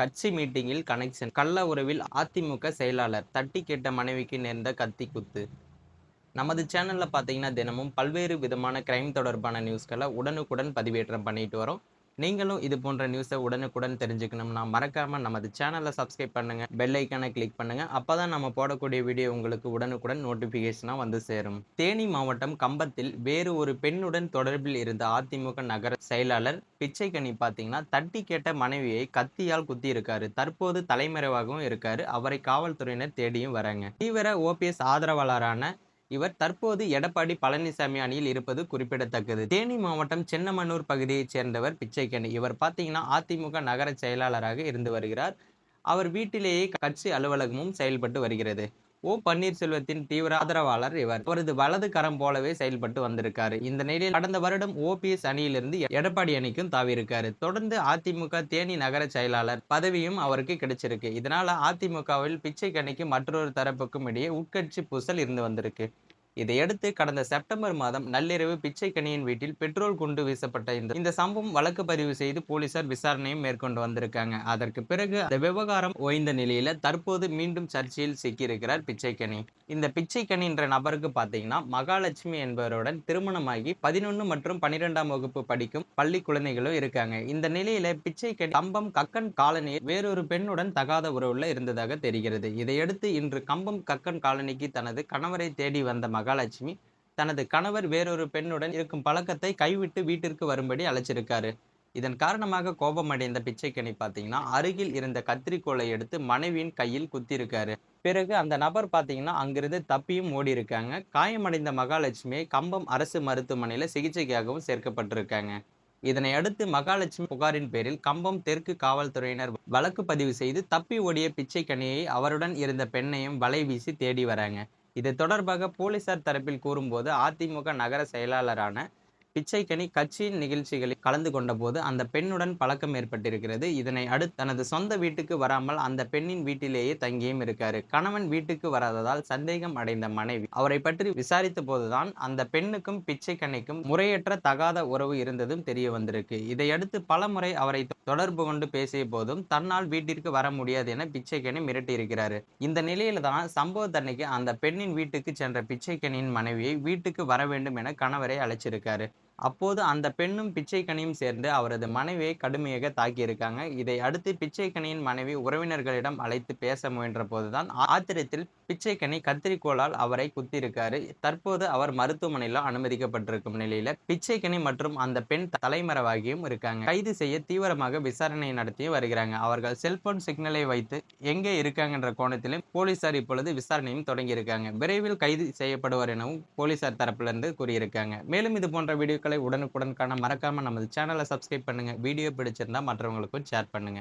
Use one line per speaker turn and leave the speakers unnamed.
கட்சி மீட்டிங்கில் கனெக்ஷன் கள்ள உறவில் அதிமுக செயலாளர் தட்டி கேட்ட மனைவிக்கு நேர்ந்த கத்தி குத்து. நமது சேனலில் பார்த்தீங்கன்னா தினமும் பல்வேறு விதமான கிரைம் தொடர்பான நியூஸ்களை உடனுக்குடன் பதிவேற்றம் பண்ணிட்டு வரோம். நீங்களும் இது போன்ற நியூஸை உடனுக்குடன் தெரிஞ்சுக்கணும்னா மறக்காம நமது சேனலை சப்ஸ்கிரைப் பண்ணுங்க பெல் ஐக்கானை கிளிக் பண்ணுங்க. அப்பதான் நம்ம போடக்கூடிய வீடியோ உங்களுக்கு உடனுக்குடன் நோட்டிபிகேஷனா வந்து சேரும். தேனி மாவட்டம் கம்பத்தில் வேறு ஒரு பெண்ணுடன் தொடர்பில் இருந்த அதிமுக நகர செயலாளர் பிச்சைக்கனி பார்த்தீங்கன்னா தட்டி கேட்ட மனைவியை கத்தியால் குத்தி இருக்காரு தற்போது தலைமறைவாகவும் இருக்காரு. அவரை காவல்துறையினர் தேடியும் வராங்க. தீவிர ஓபிஎஸ் ஆதரவாளரான இவர் தற்போது எடப்பாடி பழனிசாமி அணியில் இருப்பது குறிப்பிடத்தக்கது. தேனி மாவட்டம் சின்னமனூர் பகுதியைச் சேர்ந்தவர் பிச்சைக்கணி. இவர் பார்த்தீங்கன்னா அதிமுக நகர செயலாளராக இருந்து வருகிறார். அவர் வீட்டிலேயே கட்சி அலுவலகமும் செயல்பட்டு வருகிறது. ஓ பன்னீர்செல்வத்தின் தீவிர ஆதரவாளர் இவர். அவரது வலது கரம் போலவே செயல்பட்டு வந்திருக்காரு. இந்த நிலையில் கடந்த வருடம் ஓபிஎஸ் அணியிலிருந்து எடப்பாடி அணிக்கும் தாவியிருக்காரு. தொடர்ந்து அதிமுக தேனி நகர செயலாளர் பதவியும் அவருக்கு கிடைச்சிருக்கு. இதனால அதிமுகவில் பிச்சை கணிக்கு மற்றொரு தரப்புக்கும் இடையே உட்கட்சி பூசல் இருந்து வந்திருக்கு. இதையடுத்து கடந்த செப்டம்பர் மாதம் நள்ளிரவு பிச்சைக்கனியின் வீட்டில் பெட்ரோல் குண்டு வீசப்பட்ட இந்த இந்த சம்பவம் வழக்கு பதிவு செய்து போலீசார் விசாரணையும் மேற்கொண்டு வந்திருக்காங்க. அதற்கு பிறகு அந்த விவகாரம் ஓய்ந்த நிலையில தற்போது மீண்டும் சர்ச்சையில் சிக்கியிருக்கிறார் பிச்சைக்கனி. இந்த பிச்சைக்கனி என்ற நபருக்கு பார்த்தீங்கன்னா மகாலட்சுமி என்பவருடன் திருமணமாகி பதினொன்று மற்றும் பனிரெண்டாம் வகுப்பு படிக்கும் பள்ளி குழந்தைகளும் இருக்காங்க. இந்த நிலையில பிச்சைக்கனி கம்பம் கக்கன் காலனியில் வேறொரு பெண்ணுடன் தகாத உறவுல இருந்ததாக தெரிகிறது. இதையடுத்து இன்று கம்பம் கக்கன் காலனிக்கு தனது கணவரை தேடி வந்த மகாலட்சுமி தனது கணவர் வேறொரு பெண்ணுடன் இருக்கும் பழக்கத்தை கைவிட்டு வீட்டிற்கு வரும்படி அழைச்சிருக்காரு. இதன் காரணமாக கோபமடைந்த பிச்சைக்கணி பார்த்தீங்கன்னா அருகில் இருந்த கத்திரிக்கோளை எடுத்து மனைவியின் கையில் குத்திருக்காரு. பிறகு அந்த நபர் பார்த்தீங்கன்னா அங்கிருந்து தப்பியும் ஓடி இருக்காங்க காயமடைந்த மகாலட்சுமியை கம்பம் அரசு மருத்துவமனையில் சிகிச்சைக்காகவும் சேர்க்கப்பட்டிருக்காங்க. இதனை அடுத்து மகாலட்சுமி புகாரின் பேரில் கம்பம் தெற்கு காவல்துறையினர் வழக்கு பதிவு செய்து தப்பி ஓடிய பிச்சைக்கனியை அவருடன் இருந்த பெண்ணையும் வலை வீசி தேடி வராங்க. இது தொடர்பாக போலீசார் தரப்பில் கூறும்போது அதிமுக நகர செயலாளரான பிச்சைக்கனி கட்சியின் நிகழ்ச்சிகளில் கலந்து கொண்டபோது அந்த பெண்ணுடன் பழக்கம் ஏற்பட்டிருக்கிறது. இதனை அடுத்து தனது சொந்த வீட்டுக்கு வராமல் அந்த பெண்ணின் வீட்டிலேயே தங்கியும் இருக்காரு. கணவன் வீட்டுக்கு வராததால் சந்தேகம் அடைந்த மனைவி அவரை பற்றி விசாரித்த போதுதான் அந்த பெண்ணுக்கும் பிச்சைக்கனிக்கும் முறையற்ற தகாத உறவு இருந்ததும் தெரிய வந்திருக்கு. இதையடுத்து பல முறை அவரை தொடர்பு கொண்டு பேசிய போதும் தன்னால் வீட்டிற்கு வர முடியாது என பிச்சைக்கனி மிரட்டியிருக்கிறாரு. இந்த நிலையில தான் சம்பவத்தன்னைக்கு அந்த பெண்ணின் வீட்டுக்கு சென்ற பிச்சைக்கனியின் மனைவியை வீட்டுக்கு வர வேண்டும் என கணவரை அழைச்சிருக்காரு. அப்போது அந்த பெண்ணும் பிச்சைக்கனியும் சேர்ந்து அவரது மனைவியை கடுமையாக தாக்கியிருக்காங்க. இதை அடுத்து பிச்சைக்கனியின் மனைவி உறவினர்களிடம் அழைத்து பேச முயன்ற போதுதான் ஆத்திரத்தில் பிச்சைக்கனி கத்திரிக்கோளால் அவரை குத்தியிருக்காரு. தற்போது அவர் மருத்துவமனையில் அனுமதிக்கப்பட்டிருக்கும் நிலையில பிச்சைக்கனி மற்றும் அந்த பெண் தலைமறைவாகியும் இருக்காங்க. கைது செய்ய தீவிரமாக விசாரணை நடத்தி வருகிறாங்க. அவர்கள் செல்போன் சிக்னலை வைத்து எங்கே இருக்காங்கன்ற கோணத்திலும் போலீசார் இப்பொழுது விசாரணையும் தொடங்கியிருக்காங்க. விரைவில் கைது செய்யப்படுவார் எனவும் போலீசார் தரப்பிலிருந்து கூறியிருக்காங்க. மேலும் இது போன்ற வீடியோக்கள் உடனுக்குடன் காண மறக்காம நமது சேனலை சப்ஸ்கிரைப் பண்ணுங்க. வீடியோ பிடிச்சிருந்தா மற்றவங்களுக்கும் ஷேர் பண்ணுங்க.